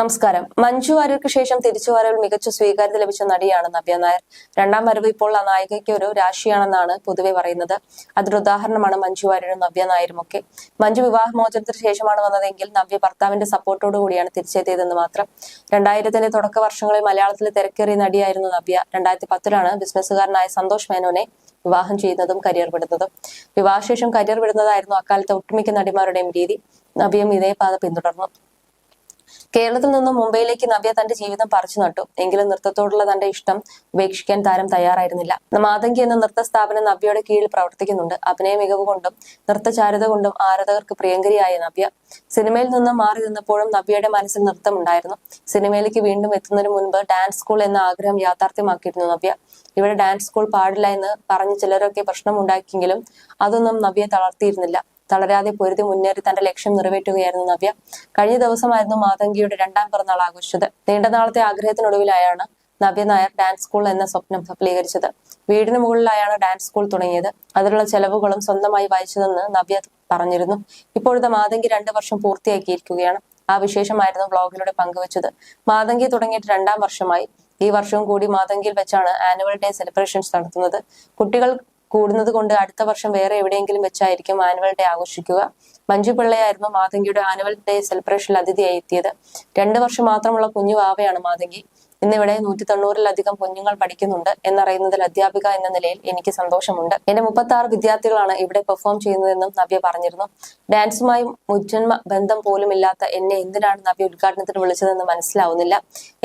നമസ്കാരം. മഞ്ജു വാര്യർക്ക് ശേഷം തിരിച്ചു വരവിൽ മികച്ച സ്വീകാര്യത ലഭിച്ച നടിയാണ് നവ്യ നായർ. രണ്ടാം വരവ് ഇപ്പോൾ ആ നായികയ്ക്ക് ഒരു രാശിയാണെന്നാണ് പൊതുവെ പറയുന്നത്. അതൊരു ഉദാഹരണമാണ് മഞ്ജു വാര്യരും നവ്യ നായരും ഒക്കെ മഞ്ജു വിവാഹമോചനത്തിന് ശേഷമാണ് വന്നതെങ്കിൽ നവ്യ ഭർത്താവിന്റെ സപ്പോർട്ടോടു കൂടിയാണ് തിരിച്ചെത്തിയതെന്ന് മാത്രം. രണ്ടായിരത്തിന്റെ തുടക്ക വർഷങ്ങളിൽ മലയാളത്തിലെ തിരക്കേറിയ നടിയായിരുന്നു നവ്യ. രണ്ടായിരത്തി പത്തിലാണ് ബിസിനസ്സുകാരനായ സന്തോഷ് മേനോനെ വിവാഹം ചെയ്യുന്നതും കരിയർ വിടുന്നതും. വിവാഹശേഷം കരിയർ വിടുന്നതായിരുന്നു അക്കാലത്തെ ഒട്ടുമിക്ക നടിമാരുടെയും രീതി. നവ്യം ഇതേ പാത പിന്തുടർന്നു. കേരളത്തിൽ നിന്നും മുംബൈയിലേക്ക് നവ്യ തന്റെ ജീവിതം പറിച്ചു നട്ടു. എങ്കിലും നൃത്തത്തോടുള്ള തന്റെ ഇഷ്ടം ഉപേക്ഷിക്കാൻ താരം തയ്യാറായിരുന്നില്ല. മാതങ്കി എന്ന നൃത്ത സ്ഥാപനം നവ്യയുടെ കീഴിൽ പ്രവർത്തിക്കുന്നുണ്ട്. അഭിനയ മികവ് കൊണ്ടും നൃത്തചാരുത കൊണ്ടും ആരാധകർക്ക് പ്രിയങ്കരിയായ നവ്യ. സിനിമയിൽ നിന്നും മാറി നിന്നപ്പോഴും നവ്യയുടെ മനസ്സിൽ നൃത്തമുണ്ടായിരുന്നു. സിനിമയിലേക്ക് വീണ്ടും എത്തുന്നതിന് മുൻപ് ഡാൻസ് സ്കൂൾ എന്ന ആഗ്രഹം യാഥാർത്ഥ്യമാക്കിയിരുന്നു നവ്യ. ഇവിടെ ഡാൻസ് സ്കൂൾ പാടില്ല എന്ന് പറഞ്ഞ് ചിലരൊക്കെ പ്രശ്നമുണ്ടാക്കിയെങ്കിലും അതൊന്നും നവ്യ തളർത്തിയിരുന്നില്ല. തളരാതെ പൊരുതി മുന്നേറി തന്റെ ലക്ഷ്യം നിറവേറ്റുകയായിരുന്നു നവ്യ. കഴിഞ്ഞ ദിവസമായിരുന്നു മാതങ്കിയുടെ രണ്ടാം പിറന്നാൾ ആഘോഷിച്ചത്. നീണ്ട നാളത്തെ ആഗ്രഹത്തിനൊടുവിലായാണ് നവ്യ നായർ ഡാൻസ് സ്കൂൾ എന്ന സ്വപ്നം സഫലീകരിച്ചത്. വീടിന് മുകളിലായാണ് ഡാൻസ് സ്കൂൾ തുടങ്ങിയത്. അതിനുള്ള ചെലവുകളും സ്വന്തമായി വായിച്ചതെന്ന് നവ്യ പറഞ്ഞിരുന്നു. ഇപ്പോഴത്തെ മാതങ്കി രണ്ടു വർഷം പൂർത്തിയാക്കിയിരിക്കുകയാണ്. ആ വിശേഷമായിരുന്നു ബ്ലോഗിലൂടെ പങ്കുവച്ചത്. മാതങ്കി തുടങ്ങിയിട്ട് രണ്ടാം വർഷമായി. ഈ വർഷവും കൂടി മാതങ്കിയിൽ വെച്ചാണ് ആനുവൽ ഡേ സെലിബ്രേഷൻസ് നടത്തുന്നത്. കുട്ടികൾ കൂടുന്നത് കൊണ്ട് അടുത്ത വർഷം വേറെ എവിടെയെങ്കിലും വെച്ചായിരിക്കും ആനുവൽ ഡേ ആഘോഷിക്കുക. മഞ്ജു പിള്ളയായിരുന്നു മാതങ്കിയുടെ ആനുവൽ ഡേ സെലിബ്രേഷനിൽ അതിഥിയായി എത്തിയത്. രണ്ടു വർഷം മാത്രമുള്ള കുഞ്ഞു വാവയാണ് മാതങ്കി. ഇന്നിവിടെ നൂറ്റി തൊണ്ണൂറിലധികം കുഞ്ഞുങ്ങൾ പഠിക്കുന്നുണ്ട് എന്നറിയുന്നതിൽ അധ്യാപിക എന്ന നിലയിൽ എനിക്ക് സന്തോഷമുണ്ട്. എന്റെ മുപ്പത്തി ആറ് വിദ്യാർത്ഥികളാണ് ഇവിടെ പെർഫോം ചെയ്യുന്നതെന്നും നവ്യ പറഞ്ഞിരുന്നു. ഡാൻസുമായി മുജന്മ ബന്ധം പോലും ഇല്ലാത്ത എന്നെ എന്തിനാണ് നവ്യ ഉദ്ഘാടനത്തിന് വിളിച്ചതെന്ന് മനസ്സിലാവുന്നില്ല.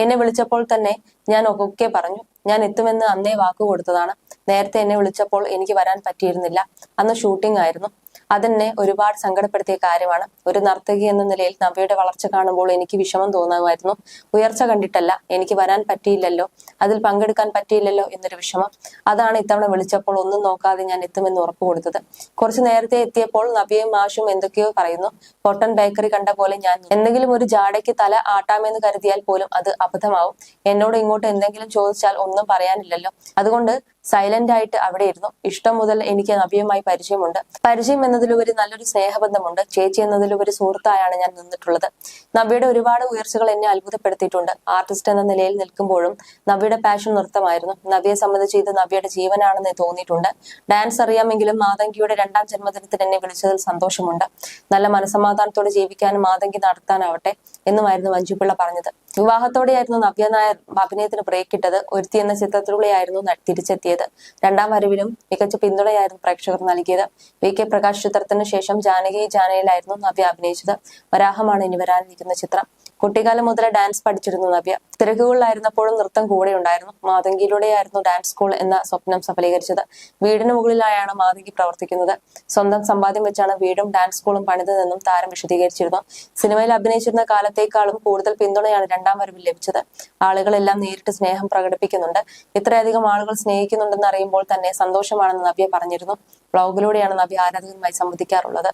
എന്നെ വിളിച്ചപ്പോൾ തന്നെ ഞാൻ ഒക്കെ പറഞ്ഞു ഞാൻ എത്തുമെന്ന് അന്നേ വാക്കു കൊടുത്തതാണ്. നേരത്തെ എന്നെ വിളിച്ചപ്പോൾ എനിക്ക് വരാൻ പറ്റിയിരുന്നില്ല. അന്ന് ഷൂട്ടിംഗ് ആയിരുന്നു. അതെന്നെ ഒരുപാട് സങ്കടപ്പെടുത്തിയ കാര്യമാണ്. ഒരു നർത്തകി എന്ന നിലയിൽ നവ്യയുടെ വളർച്ച കാണുമ്പോൾ എനിക്ക് വിഷമം തോന്നുമായിരുന്നു. ഉയർച്ച കണ്ടിട്ടല്ല എനിക്ക് വരാൻ പറ്റിയില്ലല്ലോ അതിൽ പങ്കെടുക്കാൻ പറ്റിയില്ലല്ലോ എന്നൊരു വിഷമം. അതാണ് ഇത്തവണ വിളിച്ചപ്പോൾ ഒന്നും നോക്കാതെ ഞാൻ എത്തുമെന്ന് ഉറപ്പ് കൊടുത്തത്. കുറച്ചു നേരത്തെ എത്തിയപ്പോൾ നവ്യയും മാഷും എന്തൊക്കെയോ പറയുന്നു. കോട്ടൺ ബേക്കറി കണ്ട പോലെ ഞാൻ എന്തെങ്കിലും ഒരു ജാടയ്ക്ക് തല ആട്ടാമെന്ന് കരുതിയാൽ പോലും അത് അബദ്ധമാവും. എന്നോട് ഇങ്ങോട്ട് എന്തെങ്കിലും ചോദിച്ചാൽ ഒന്നും പറയാനില്ലല്ലോ. അതുകൊണ്ട് സൈലന്റ് ആയിട്ട് അവിടെ ഇരുന്നു. ഇഷ്ടം മുതൽ എനിക്ക് നവ്യമായി പരിചയമുണ്ട്. പരിചയം എന്നതിലുപരി നല്ലൊരു സ്നേഹബന്ധമുണ്ട്. ചേച്ചി എന്നതിലുപരി സുഹൃത്തായാണ് ഞാൻ നിന്നിട്ടുള്ളത്. നവ്യയുടെ ഒരുപാട് ഉയർച്ചകൾ എന്നെ അത്ഭുതപ്പെടുത്തിയിട്ടുണ്ട്. ആർട്ടിസ്റ്റ് എന്ന നിലയിൽ നിൽക്കുമ്പോഴും നവ്യയുടെ പാഷൻ നൃത്തമായിരുന്നു. നവ്യയെ സംബന്ധിച്ച് ഇത് നവ്യയുടെ ജീവനാണെന്ന് തോന്നിയിട്ടുണ്ട്. ഡാൻസ് അറിയാമെങ്കിലും മാതങ്കിയുടെ രണ്ടാം ജന്മദിനത്തിൽ എന്നെ വിളിച്ചതിൽ സന്തോഷമുണ്ട്. നല്ല മനസമാധാനത്തോടെ ജീവിക്കാനും മാതങ്കി നടത്താനാവട്ടെ എന്നുമായിരുന്നു മഞ്ജുപിള്ള പറഞ്ഞത്. വിവാഹത്തോടെയായിരുന്നു നവ്യ നായർ അഭിനയത്തിന് ബ്രേക്ക് ഇട്ടത്. ഒരുത്തി എന്ന ചിത്രത്തിലൂടെയായിരുന്നു തിരിച്ചെത്തിയത്. രണ്ടാം വരവിലും മികച്ച പിന്തുണയായിരുന്നു പ്രേക്ഷകർ നൽകിയത്. വി കെ പ്രകാശ് ചിത്രത്തിന് ശേഷം ജാനകി ജാനയിലായിരുന്നു നവ്യ അഭിനയിച്ചത്. വരാഹമാണ് ഇനി വരാനിരിക്കുന്ന ചിത്രം. കുട്ടിക്കാലം മുതൽ ഡാൻസ് പഠിച്ചിരുന്നു നവ്യ. തിരക്കുകളിലായിരുന്നപ്പോഴും നൃത്തം കൂടെ ഉണ്ടായിരുന്നു. മാതങ്കിയിലൂടെയായിരുന്നു ഡാൻസ് സ്കൂൾ എന്ന സ്വപ്നം സഫലീകരിച്ചത്. വീടിന് മുകളിലായാണ് മാതങ്കി പ്രവർത്തിക്കുന്നത്. സ്വന്തം സമ്പാദ്യം വെച്ചാണ് വീടും ഡാൻസ് സ്കൂളും പണിതതെന്നും താരം വിശദീകരിച്ചിരുന്നു. സിനിമയിൽ അഭിനയിച്ചിരുന്ന കാലത്തേക്കാളും കൂടുതൽ പിന്തുണയാണ് രണ്ടാം വരവിൽ ലഭിച്ചത്. ആളുകളെല്ലാം നേരിട്ട് സ്നേഹം പ്രകടിപ്പിക്കുന്നുണ്ട്. ഇത്രയധികം ആളുകൾ സ്നേഹിക്കുന്നുണ്ടെന്ന് അറിയുമ്പോൾ തന്നെ സന്തോഷമാണെന്ന് നവ്യ പറഞ്ഞിരുന്നു. ബ്ലോഗിലൂടെയാണ് നവ്യ ആരാധകരുമായി സംവദിക്കാറുള്ളത്.